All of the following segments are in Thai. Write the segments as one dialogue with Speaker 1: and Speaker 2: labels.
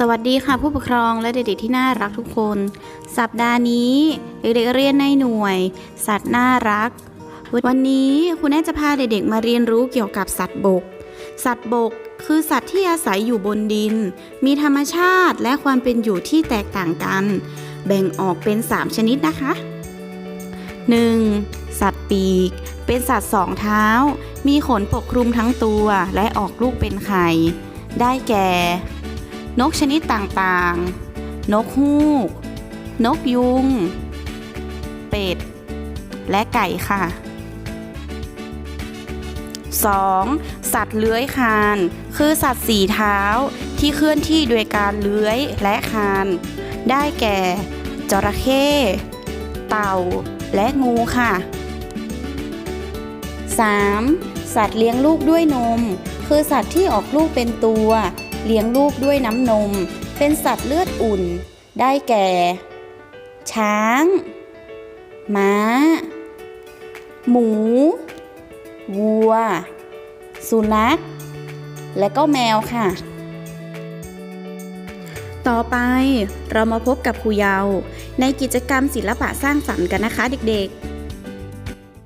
Speaker 1: สวัสดีค่ะผู้ปกครองและเด็กๆที่น่ารักทุกคน สัปดาห์นี้เด็กๆเรียนในหน่วย สัตว์น่ารัก วันนี้คุณแม่จะพาเด็กๆมาเรียนรู้เกี่ยวกับสัตว์บก สัตว์บกคือสัตว์ที่อาศัยอยู่บนดิน มีธรรมชาติและความเป็นอยู่ที่แตกต่างกัน แบ่งออกเป็น 3 ชนิดนะคะ 1. สัตว์ปีก เป็นสัตว์สองเท้า มีขนปกคลุมทั้งตัวและออกลูกเป็นไข่ ได้แก่ นกชนิดต่างๆ นกฮูก นกยุง เป็ด และไก่ค่ะ 2. สัตว์เลื้อยคาน คือสัตว์สี่เท้าที่เคลื่อนที่โดยการเลื้อยและคาน ได้แก่ จระเข้ เต่า และงูค่ะ 3. สัตว์เลี้ยงลูกด้วยนม คือสัตว์ที่ออกลูกเป็นตัว เลี้ยงลูกด้วยน้ำนม เป็นสัตว์เลือดอุ่น ได้แก่ ช้าง ม้า หมู วัว สุนัข และก็แมวค่ะ ต่อไปเรามาพบกับครูเยา ในกิจกรรมศิลปะสร้างสรรค์กันนะคะเด็ก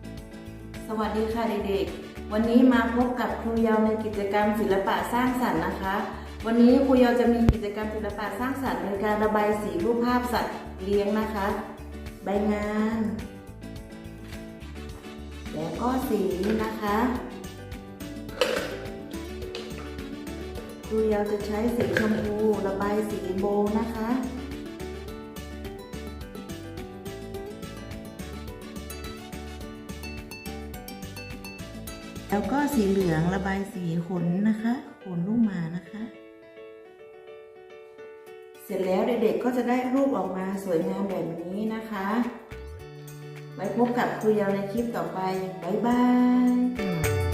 Speaker 1: ๆสวัสดีค่ะเด็กๆ วันนี้มาพบกับครูเยาวในกิจกรรมศิลปะสร้างสรรค์นะคะ วันนี้ครูยาจะมีกิจกรรมศิลปะสร้างสรรค์ในการระบายสีรูปภาพสัตว์เลี้ยงนะคะ ใบงาน แล้วก็สีนะคะครูยาจะใช้สีชมพูระบายสีโบนะคะแล้วก็สีเหลืองระบายสีขนนะคะ ขนลูกหมานะคะ เสร็จแล้วเด็กๆก็จะได้รูปออกมาสวยงามแบบนี้นะคะ ไว้พบกับครูยาวในคลิปต่อไป บ๊ายบาย